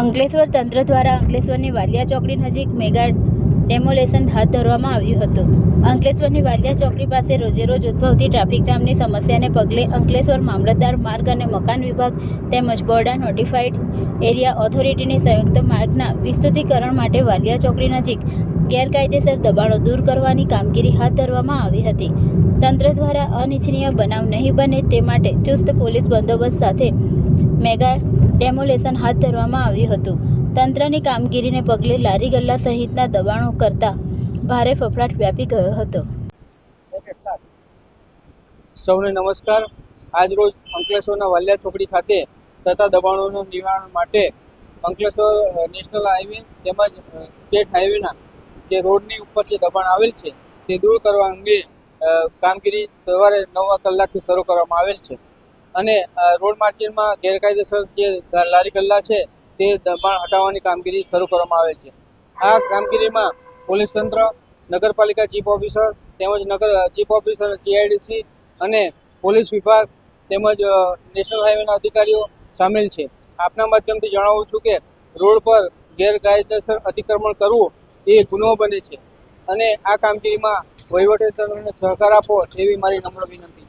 અંકલેશ્વર તંત્ર દ્વારા અંકલેશ્વરની વાલિયા ચોકડી નજીક મેગા ડેમોલેશન હાથ ધરવામાં આવ્યું હતું. અંકલેશ્વરની વાલિયા ચોકડી પાસે રોજેરોજ ઉદ્ભવતી ટ્રાફિક જામની સમસ્યાને પગલે અંકલેશ્વર મામલતદાર માર્ગ અને મકાન વિભાગ તેમજ બોર્ડા નોટિફાઈડ એરિયા ઓથોરિટીની સંયુક્ત માર્ગના વિસ્તૃતિકરણ માટે વાલિયા ચોકડી નજીક ગેરકાયદેસર દબાણો દૂર કરવાની કામગીરી હાથ ધરવામાં આવી હતી. તંત્ર દ્વારા અનિચ્છનીય બનાવ નહીં બને તે માટે ચુસ્ત પોલીસ બંદોબસ્ત સાથે મેગા ડેમોલેશન હાથ ધરવામાં આવ્યું હતું. તંત્રની કામગીરીને પગલે લારી ગલ્લા સહિતના દબાણો કરતા ભારે ફફડાટ વ્યાપી ગયો હતો. સૌને નમસ્કાર. આજરોજ અંકલેશ્વરના વાલિયા ચોકડી ખાતે થતા દબાણોનું નિવારણ માટે અંકલેશ્વર નેશનલ હાઈવે તેમજ સ્ટેટ હાઈવેના જે રોડની ઉપર જે દબાણ આવેલ છે તે દૂર કરવા અંગે કામગીરી સવારે નવ કલાકથી શરૂ કરવામાં આવેલ છે. અને રોડ માર્કેટમાં ગેરકાયદેસર જે લારી ગલ્લા છે, તે દબાણ હટાવવાની કામગીરી શરૂ કરવામાં આવે છે. આ કામગીરીમાં પોલીસ તંત્ર, નગરપાલિકા ચીફ ઓફિસર તેમજ નગર ચીફ ઓફિસર જીઆઈડીસી અને પોલીસ વિભાગ તેમજ નેશનલ હાઈવેના અધિકારીઓ સામેલ છે. આપના માધ્યમથી જણાવું છું કે, રોડ પર ગેરકાયદેસર અતિક્રમણ કરવું એ ગુનો બને છે. અને આ કામગીરીમાં વહીવટી તંત્રને સહકાર આપો એવી મારી નમ્ર વિનંતી